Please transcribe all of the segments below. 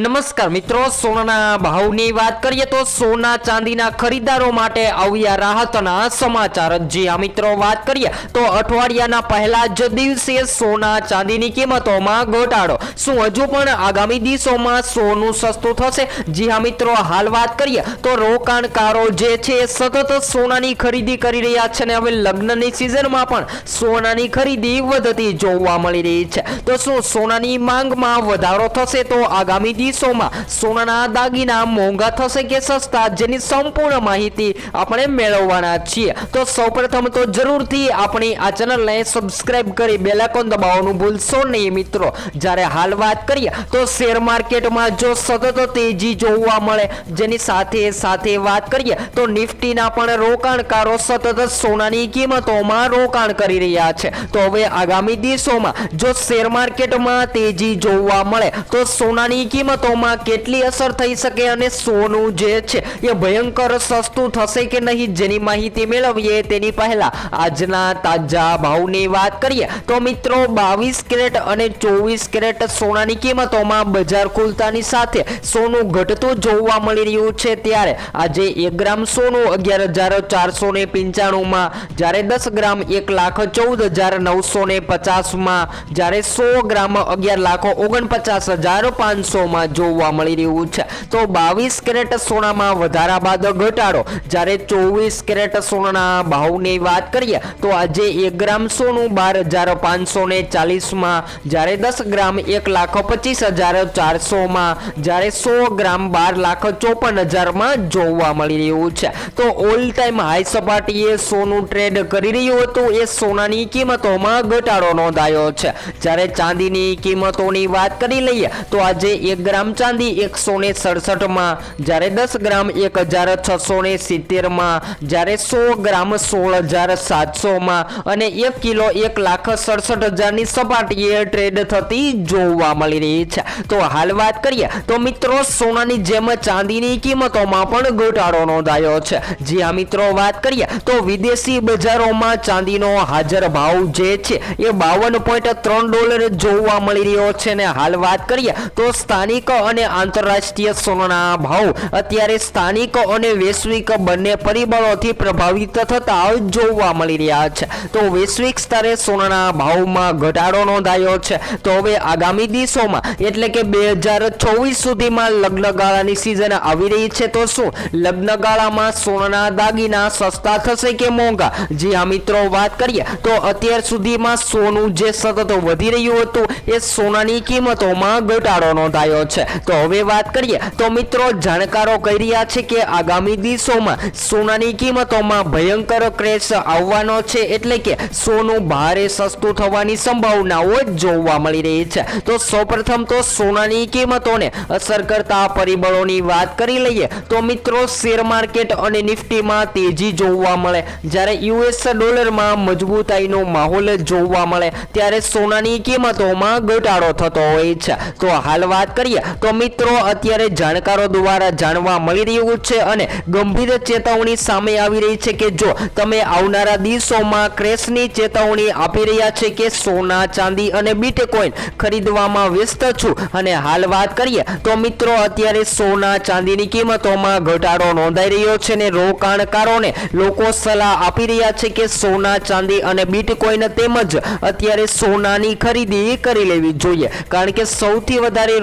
નમસ્કાર મિત્રો, સોનાના ભાવની વાત કરીએ તો સોના ચાંદીના ખરીદારો માટે આવ્યા રાહતના સમાચાર. જી આ મિત્રો, વાત કરીએ તો અઠવાડિયાના પહેલા જ દિવસે સોના ચાંદીની કિંમતોમાં ઘટાડો. શું હજુ પણ આગામી દિવસોમાં સોનું સસ્તું થશે? જી હા મિત્રો, હાલ વાત કરીએ તો રોકાણકારો જે છે સતત સોનાની ખરીદી કરી રહ્યા છે અને હવે લગ્નની સિઝનમાં પણ સોનાની ખરીદી વધતી જોવા મળી રહી છે. તો શું સોનાની માંગમાં વધારો થશે? તો આગામી દિવસોમાં સોનાના દાગીના મોંઘા થશે કે સસ્તા જેની સંપૂર્ણ માહિતી આપણે મેળવવાના છીએ. તો સૌપ્રથમ તો જરૂરથી આપણી આ ચેનલને સબસ્ક્રાઇબ કરી બેલાકોન દબાવવાનું ભૂલશો નહીં મિત્રો. જ્યારે હાલ વાત કરીએ, તો શેર માર્કેટમાં જો સતત તેજી જોવા મળે, જેની સાથે સાથે વાત કરીએ, તો નિફ્ટીના પણ રોકાણકારો સતત સોનાની કિંમતોમાં રોકાણ કરી રહ્યા છે. તો હવે આગામી દિવસોમાં જો શેર માર્કેટમાં તેજી જોવા મળે, તો સોનાની કિંમતોમાં કેટલી અસર થઈ શકે અને સોનું જે છે, એ ભયંકર સસ્તું થશે કે નહીં જેની માહિતી મેળવીએ તેની પહેલા આજના તાજા ભાવની વાત કરીએ તો મિત્રો બાવીસ કેરેટ અને ચોવીસ કેરેટ સોનાની કિંમતોમાં બજાર ખુલતાની સાથે સોનું ઘટતું જોવા મળી રહ્યું છે ત્યારે આજે એક ગ્રામ સોનું અગિયાર હજાર ચારસો ને પંચાણુંમાં, જ્યારે દસ ગ્રામ એક લાખ ચૌદ હજાર નવસો ને પચાસમાં, જ્યારે સો ગ્રામ અગિયાર લાખ ઓગણપચાસ હજાર પાંચસોમાં જોવા મળી રહ્યું છે. તો બાવીસ કેરેટ સોનામાં વધારા બાદ ઘટાડો. જ્યારે ચોવીસ કેરેટ સોનાના ભાવની વાત કરીએ, તો આજે એક ગ્રામ સોનું બાર હજાર પાંચસો ને ચાલીસમાં, જ્યારે દસ ગ્રામ એક લાખ પચીસ હજાર ચારસોમાં, જ્યારે સો ગ્રામ બાર લાખ ચોપન હજારમાં જોવા મળી રહ્યું છે. તો ઓલ ટાઈમ હાઈ સપાટીએ સોનું ટ્રેડ કરી રહ્યું હતું. એ સોનાની કિંમતોમાં ઘટાડો નોંધાયો છે. જ્યારે ચાંદીની કિંમતોની વાત કરી લઈએ, તો આજે એક ગ્રામ ચાંદી એકસો ને સડસઠમાં, જ્યારે દસ ગ્રામ એક હજાર છસો ને સિત્તેરમાં, જ્યારે સો ગ્રામ સોળ હજાર સાતસોમાં અને એક કિલો એક લાખ સડસઠ હજારની સપાટીએ ટ્રેડ થતી જોવા મળી રહી છે. તો હાલ વાત કરીએ, તો મિત્રો સોનાની જેમ ચાંદીની કિંમતોમાં પણ ઘટાડો નોંધાયો છે. જી આ મિત્રો, વાત કરીએ, તો વિદેશી બજારોમાં ચાંદીનો હાજર ભાવ જે છે એ બાવન પોઈન્ટ ત્રણ ડોલર જોવા મળી રહ્યો છે. ને હાલ વાત કરીએ, તો સ્થાનિક અને આંતરરાષ્ટ્રીય સોનાના ભાવ અત્યારે સ્થાનિક અને વૈશ્વિક બંને પરિબળોથી પ્રભાવિત થતા જોવા મળી રહ્યા છે. તો વૈશ્વિક સ્તરે સોનાના ભાવમાં ઘટાડો નોંધાયો છે. તો હવે આગામી દિવસોમાં, એટલે કે બે હજાર ચોવીસ સુધીમાં લગ્નગાળાની સિઝન આવી રહી છે તો શું? લગ્નગાળામાં સોનાના દાગીના સસ્તા થશે કે મોંઘા? જી હા મિત્રો, વાત કરીએ. તો અત્યાર સુધીમાં સોનું જે સતત વધી રહ્યું હતું, એ સોનાની કિંમતોમાં ઘટાડો નોંધાયો છે. તો હવે વાત કરીએ, તો મિત્રો જાણકારો કહી રહ્યા છે કે આગામી દિવસોમાં સોનાની કિંમતોમાં ભયંકર ક્રેશ આવવાનો છે એટલે કે સોનું ભારે સસ્તું થવાની સંભાવનાઓ જોવા મળી રહી છે. તો સૌપ્રથમ તો સોનાની કિંમતોને અસર કરતા પરિબળોની વાત કરી લઈએ, તો મિત્રો શેર માર્કેટ અને નિફ્ટીમાં તેજી જોવા મળે. જ્યારે યુએસ ડોલરમાં મજબૂતાઈનો માહોલ જોવા મળે, ત્યારે સોનાની કિંમતોમાં ઘટાડો થતો હોય છે. તો હાલ વાત કરીએ તો મિત્રો, અત્યારે જાણકારો દ્વારા જાણવા મળી રહ્યું છે અને ગંભીર ચેતવણી સામે આવી રહી છે કે જો તમે આવનારા દિવસોમાં ક્રેશની ચેતવણી આપી રહ્યા છે કે સોના, ચાંદી અને બીટકોઈન ખરીદવામાં વ્યસ્ત છું અને હાલ વાત કરીએ, તો મિત્રો, અત્યારે સોના, ચાંદીની કિંમતોમાં ઘટાડો નોંધાઈ રહ્યો છે ને રોકાણકારોને લોકો સલાહ આપી રહ્યા છે કે સોના, ચાંદી અને બીટકોઈન તેમજ અત્યારે સોનાની ખરીદી કરી લેવી જોઈએ. કારણ કે સૌથી વધારે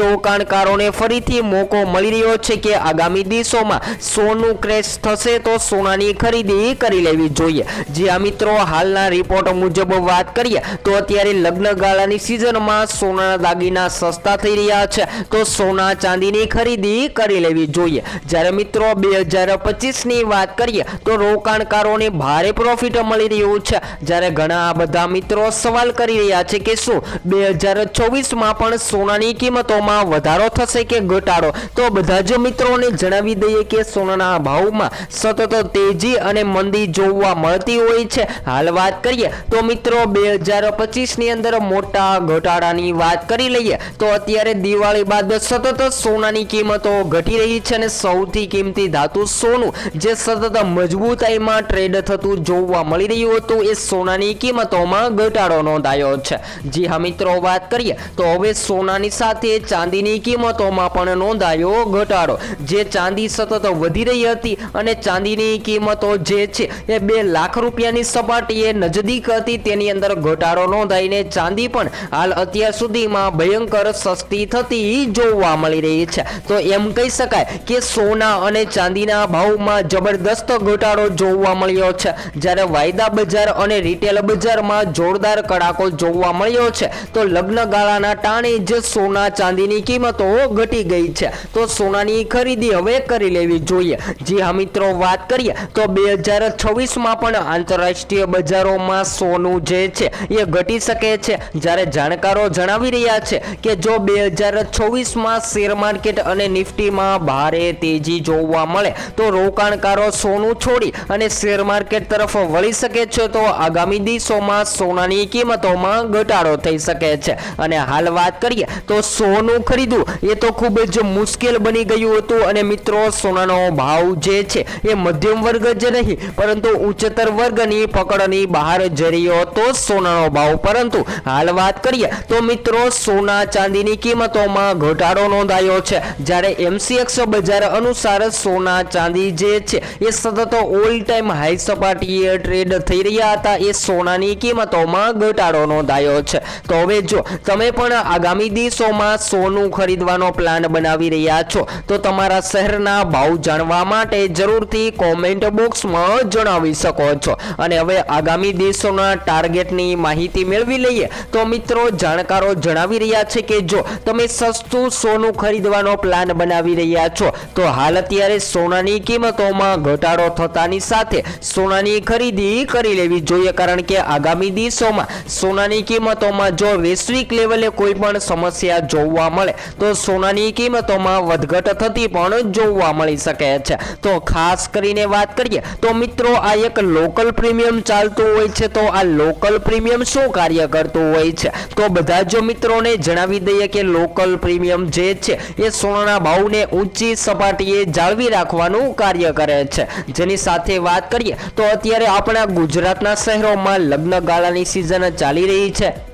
રોકાણકારોને ફરીથી મોકો મળી રહ્યો છે કે આગામી દિવસોમાં સોનું ક્રેશ થશે તો સોનાની ખરીદી કરી લેવી જોઈએ. જે આ મિત્રો હાલના રિપોર્ટ મુજબ વાત કરીએ, તો અત્યારે લગ્ન ગાળાની સિઝનમાં સોનાના દાગીના સસ્તા થઈ રહ્યા છે, તો સોના ચાંદીની ખરીદી કરી લેવી જોઈએ. જ્યારે મિત્રો બે હજાર પચીસની વાત કરીએ, તો રોકાણકારોને ભારે પ્રોફિટ મળી રહ્યું છે. જ્યારે ઘણા બધા મિત્રો સવાલ કરી રહ્યા છે કે શું બે હજાર ચોવીસમાં પણ સોનાની કિંમતોમાં વધારો થશે કે ઘટાડો? તો બધા જ મિત્રોને જણાવી દઈએ કે સોનાના ભાવમાં સતત તેજી અને મંદી જોવા મળતી હોય છે. હાલ વાત કરીએ તો મિત્રો બે હજાર પચીસની અંદર મોટા ઘટાડાની વાત કરી લઈએ તો અત્યારે દિવાળી બાદ સતત સોનાની કિંમતો ઘટી રહી છે અને સૌથી કિંમતી ધાતુ સોનું જે સતત મજબૂતાઈમાં ટ્રેડ થતું જોવા મળી રહ્યું હતું એ સોનાની કિંમતોમાં ઘટાડો નોંધાયો છે. જી હા મિત્રો, વાત કરીએ તો હવે સોનાની સાથે ચાંદીની કિંમતોમાં પણ નોંધાયો ઘટાડો. જે ચાંદી સતત વધી રહી હતી અને ચાંદીની કિંમતો જે છે એ બે લાખ રૂપિયાની સપાટીએ નજદીક હતી. તેની અંદર ઘટાડો નોંધાઈને ચાંદી પણ હાલ અત્યાર સુધીમાં ભયંકર સસ્તી થતી જોવા મળી રહી છે. તો એમ કહી શકાય કે સોના અને ચાંદીના ભાવમાં જબરદસ્ત ઘટાડો જોવા મળ્યો છે. જ્યારે વાયદા બજાર અને રિટેલ બજારમાં જોરદાર કડાકો જોવા મળ્યો છે. તો લગ્ન ગાળાના ટાણે જ સોના ચાંદીની કિંમતો ઘટી ગઈ છે. તો સોનાની ખરીદી હવે કરી લેવી જોઈએ. જી હા મિત્રો, વાત કરીએ તો બે હજાર છવ્વીસમાં પણ આંતરરાષ્ટ્રીય બજારોમાં સોનું જે છે, એ ઘટી શકે છે. જ્યારે જાણકારો જણાવી રહ્યા છે કે જો બે હજાર છવ્વીસમાં શેર માર્કેટ અને નિફ્ટીમાં ભારે તેજી જોવા મળે, તો રોકાણકારો સોનું છોડી અને શેર માર્કેટ તરફ વળી શકે છે તો આગામી દિવસોમાં સોનાની કિંમતોમાં ઘટાડો થઈ શકે છે. અને હાલ વાત કરીએ તો સોનું ખરીદવું એ તો ખૂબ જ મુશ્કેલ બની ગયું હતું અને મિત્રો, સોનાનો ભાવ જે છે એ મધ્યમ વર્ગ જ નહીં, પરંતુ ઉચ્ચતર વર્ગની પકડની બહાર જરીયો હતો સોનાનો ભાવ. પરંતુ હાલ વાત કરીએ તો મિત્રો, સોના ચાંદીની કિંમતોમાં ઘટાડો નોંધાયો છે. જ્યારે એમસીએક્સ બજાર અનુસાર સોના ચાંદી જે છે એ સતત ઓલ ટાઈમ હાઈ સપાટીએ ટ્રેડ થઈ રહ્યા હતા. એ સોનાની કિંમતોમાં ઘટાડો નોંધાયો છે. તો હવે જો તમે પણ આગામી દિવસોમાં સોનું ખરીદવાનો પ્લાન બનાવી રહ્યા છો. તો તમારા શહેરના ભાવ જાણવા માટે જરૂરથી કોમેન્ટ બોક્સમાં જણાવી શકો છો. અને હવે આગામી દિવસોના ટાર્ગેટની માહિતી મેળવી લઈએ. તો મિત્રો, જાણકારો જણાવી રહ્યા છે કે જો તમે સસ્તું સોનું ખરીદવાનો પ્લાન બનાવી રહ્યા છો, તો હાલ અત્યારે સોનાની કિંમતોમાં ઘટાડો થતાની સાથે સોનાની ખરીદી કરી લેવી જોઈએ. કારણ કે આગામી દિવસોમાં સોનાની કિંમતોમાં જો વૈશ્વિક લેવલે કોઈ પણ સમસ્યા જોવા મળે તો સોનાની કિંમતોમાં વધઘટ થતી પણ જોવા મળી શકે છે. તો ખાસ કરીને વાત કરીએ, તો મિત્રો આ એક લોકલ પ્રીમિયમ ચાલતું હોય છે, તો આ લોકલ પ્રીમિયમ શું કાર્ય કરતું હોય છે? તો બધા જો મિત્રોને જણાવી દઈએ કે લોકલ પ્રીમિયમ જે છે, એ સોનાના ભાવને ઊંચી સપાટીએ જાળવી રાખવાનું કાર્ય કરે છે. જેની સાથે વાત કરીએ, તો અત્યારે આપણા ગુજરાતના શહેરોમાં લગ્ન ગાળાની સિઝન ચાલી રહી છે.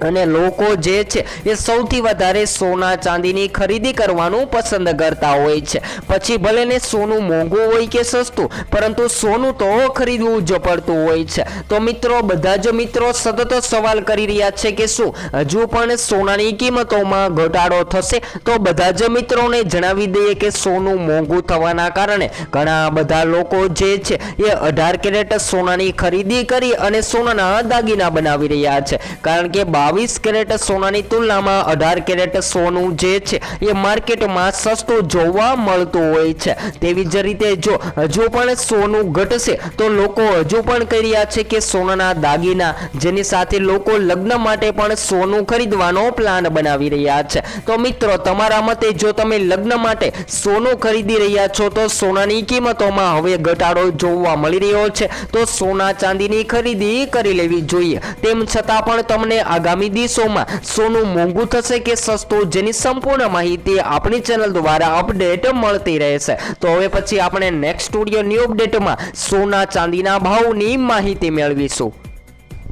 અને લોકો જે છે, એ સૌથી વધારે સોના ચાંદીની ખરીદી કરવાનું પસંદ કરતા હોય છે. પછી ભલે ને સોનું મોંઘું હોય કે સસ્તું, પરંતુ સોનું તો ખરીદવું જ પડતું હોય છે. તો મિત્રો, બધા જ મિત્રો સતત સવાલ કરી રહ્યા છે કે શું, હજુ પણ સોનાની કિંમતોમાં ઘટાડો થશે? તો બધા જ મિત્રોને જણાવી દઈએ કે સોનું મોંઘું થવાના કારણે ઘણા બધા લોકો જે છે, એ અઢાર કેરેટ સોનાની ખરીદી કરી અને સોનાના દાગીના બનાવી રહ્યા છે. કારણ કે બાવીસ કેરેટ સોનાની તુલનામાં અઢાર કેરેટ સોનું જે છે, એ માર્કેટમાં સસ્તું જોવા મળતું હોય છે. તેવી જ રીતે જો હજુ પણ સોનું ઘટશે, તો લોકો હજુ પણ કહી રહ્યા છે કે સોનાના દાગીના, જેની સાથે લોકો લગ્ન માટે પણ સોનું ખરીદવાનો પ્લાન બનાવી રહ્યા છે. તો મિત્રો, તમારા મતે જો તમે લગ્ન માટે સોનું ખરીદી રહ્યા છો, તો સોનાની કિંમતોમાં હવે ઘટાડો જોવા મળી રહ્યો છે. તો સોના ચાંદીની ખરીદી કરી લેવી જોઈએ. તેમ છતાં પણ તમને આગામી દિવસોમાં સોનું મોંઘું થશે કે સસ્તું, જેની સંપૂર્ણ માહિતી આપણી ચેનલ દ્વારા અપડેટ મળતી રહેશે. તો હવે પછી આપણે નેક્સ્ટ સ્ટુડિયો ન્યૂ અપડેટમાં સોના ચાંદીના ભાવની માહિતી મેળવીશું.